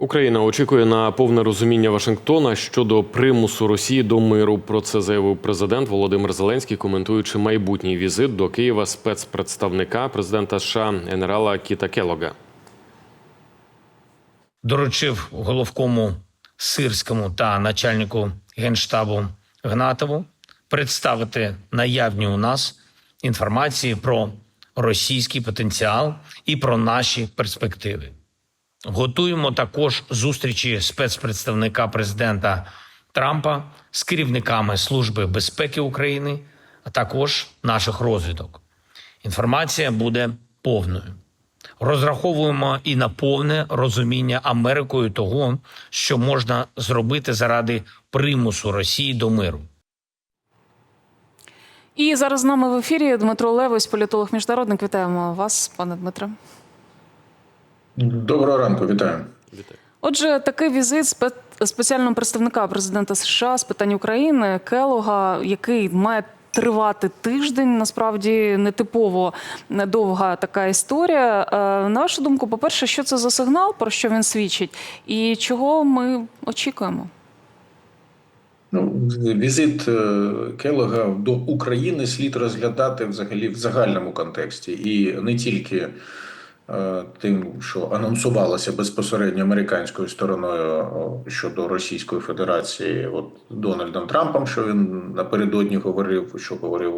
Україна очікує на повне розуміння Вашингтона щодо примусу Росії до миру. Про це заявив президент Володимир Зеленський, коментуючи майбутній візит до Києва спецпредставника президента США генерала Кіта Келога. доручив головкому сирському та начальнику генштабу Гнатову представити наявні у нас інформації про російський потенціал і про наші перспективи. Готуємо також зустрічі спецпредставника президента Трампа з керівниками Служби безпеки України, а також наших розвідок. Інформація буде повною. Розраховуємо і на повне розуміння Америкою того, що можна зробити заради примусу Росії до миру. І зараз з нами в ефірі Дмитро Левось, політолог міжнародник. Вітаємо вас, пане Дмитре. Доброго ранку, вітаю. Отже, такий візит спеціального представника президента США з питань України Келога, який має тривати тиждень. Насправді нетипово довга така історія. Е, На вашу думку, по-перше, що це за сигнал, про що він свідчить, і чого ми очікуємо? Ну, візит е, Келога до України слід розглядати взагалі в загальному контексті, і не тільки тим, що анонсувалося безпосередньо американською стороною щодо Російської Федерації, от Дональдом Трампом, що він напередодні говорив, що говорив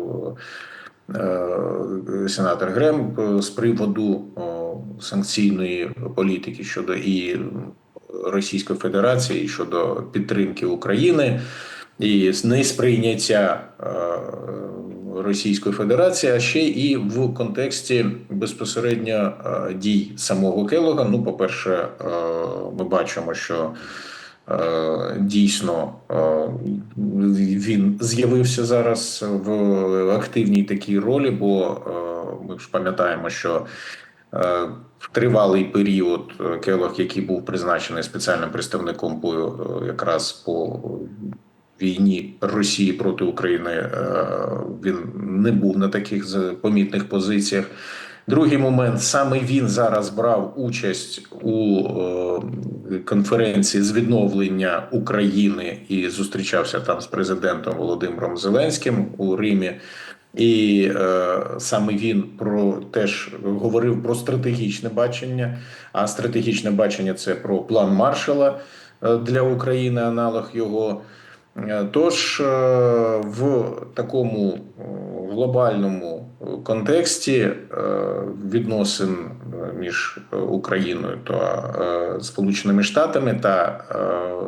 е, сенатор Грем е, з приводу санкційної політики щодо і Російської Федерації щодо підтримки України і несприйняття е, Російської Федерації, а ще і в контексті безпосередньо е, дій самого Келога. Ну, по-перше, е, ми бачимо, що е, дійсно він з'явився зараз в активній такій ролі, бо ми ж пам'ятаємо, що тривалий період Келох, який був призначений спеціальним представником по якраз по війні Росії проти України, е, він не був на таких помітних позиціях. Другий момент саме він зараз брав участь у е, конференції з відновлення України і зустрічався там з президентом Володимиром Зеленським у Римі. І е, саме він про теж говорив про стратегічне бачення. А стратегічне бачення це про план Маршала е, для України, аналог його. Е, Тож е, в такому е, глобальному контексті відносин між Україною та Сполученими Штатами та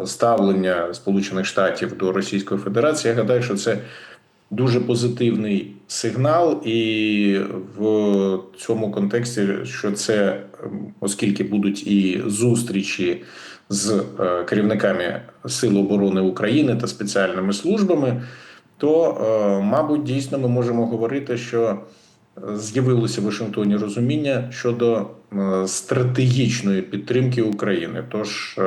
ставлення Сполучених Штатів до Російської Федерації, я гадаю, що це дуже позитивний сигнал, і в цьому контексті, що це, оскільки будуть і зустрічі з е, керівниками Сил оборони України та спеціальними службами, то, е, мабуть, дійсно ми можемо говорити, що з'явилося в Вашингтоні розуміння щодо е, стратегічної підтримки України. Тож е,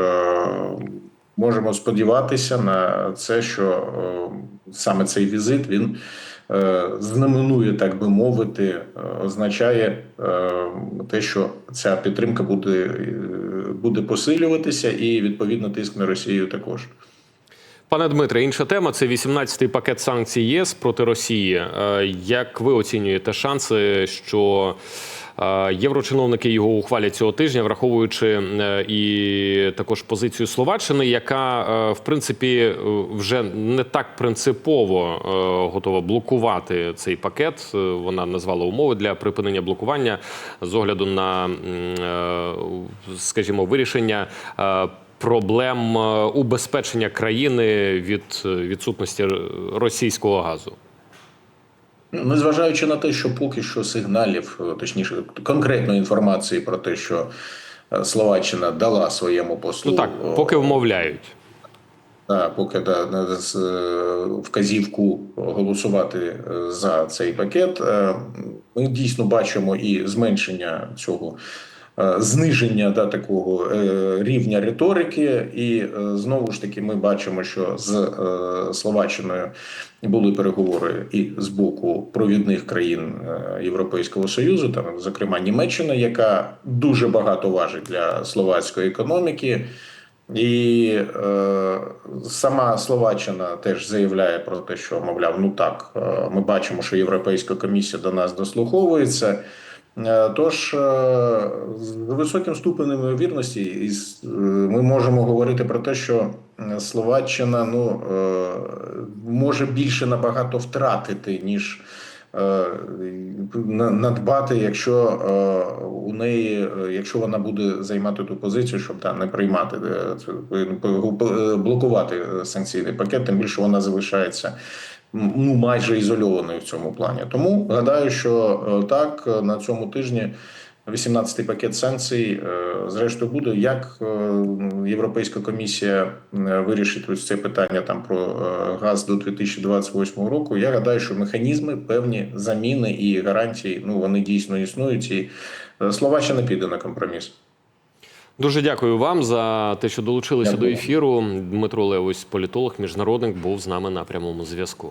можемо сподіватися на це, що е, саме цей візит він е, знаменує, так би мовити, е, означає те, що ця підтримка буде, буде посилюватися, і відповідно тиск на Росію також. Пане Дмитре, інша тема це 18-й пакет санкцій ЄС проти Росії. Як ви оцінюєте шанси, що єврочиновники його ухвалять цього тижня, враховуючи е, і також позицію Словаччини, яка е, в принципі е, вже не так принципово готова блокувати цей пакет. Вона назвала умови для припинення блокування з огляду на, скажімо, вирішення. проблем убезпечення країни від відсутності російського газу. Незважаючи на те, що поки що сигналів, е, точніше, конкретної інформації про те, що е, Словаччина дала своєму послу Ну так, поки е, вмовляють. Да, поки да, вказівку голосувати за цей пакет, ми дійсно бачимо і зменшення цього зниження да, такого е, рівня риторики, і е, знову ж таки ми бачимо, що з е, Словаччиною були переговори і з боку провідних країн е, Європейського союзу, там зокрема Німеччина, яка дуже багато важить для словацької економіки. І е, сама Словаччина теж заявляє про те, що мовляв, ну так, е, ми бачимо, що Європейська комісія до нас дослуховується. Е, Тож е, з високим ступенем ймовірності е, ми можемо говорити про те, що Словаччина ну, може більше набагато втратити, ніж надбати, якщо у неї, якщо вона буде займати ту позицію, щоб та, не приймати е, блокувати санкційний пакет, тим більше вона залишається ну майже ізольованою в цьому плані. Тому гадаю, що е, так на цьому тижні. 18-й пакет санкцій, е, зрештою, буде як е, Європейська комісія вирішить ось це питання там про газ до 2028 року. Я гадаю, що механізми, певні заміни і гарантії, ну вони дійсно існують, і е, Словаччина піде на компроміс. Дуже дякую вам за те, що долучилися Дякую. до ефіру. Дмитро Левось, політолог, міжнародник, був з нами на прямому зв'язку.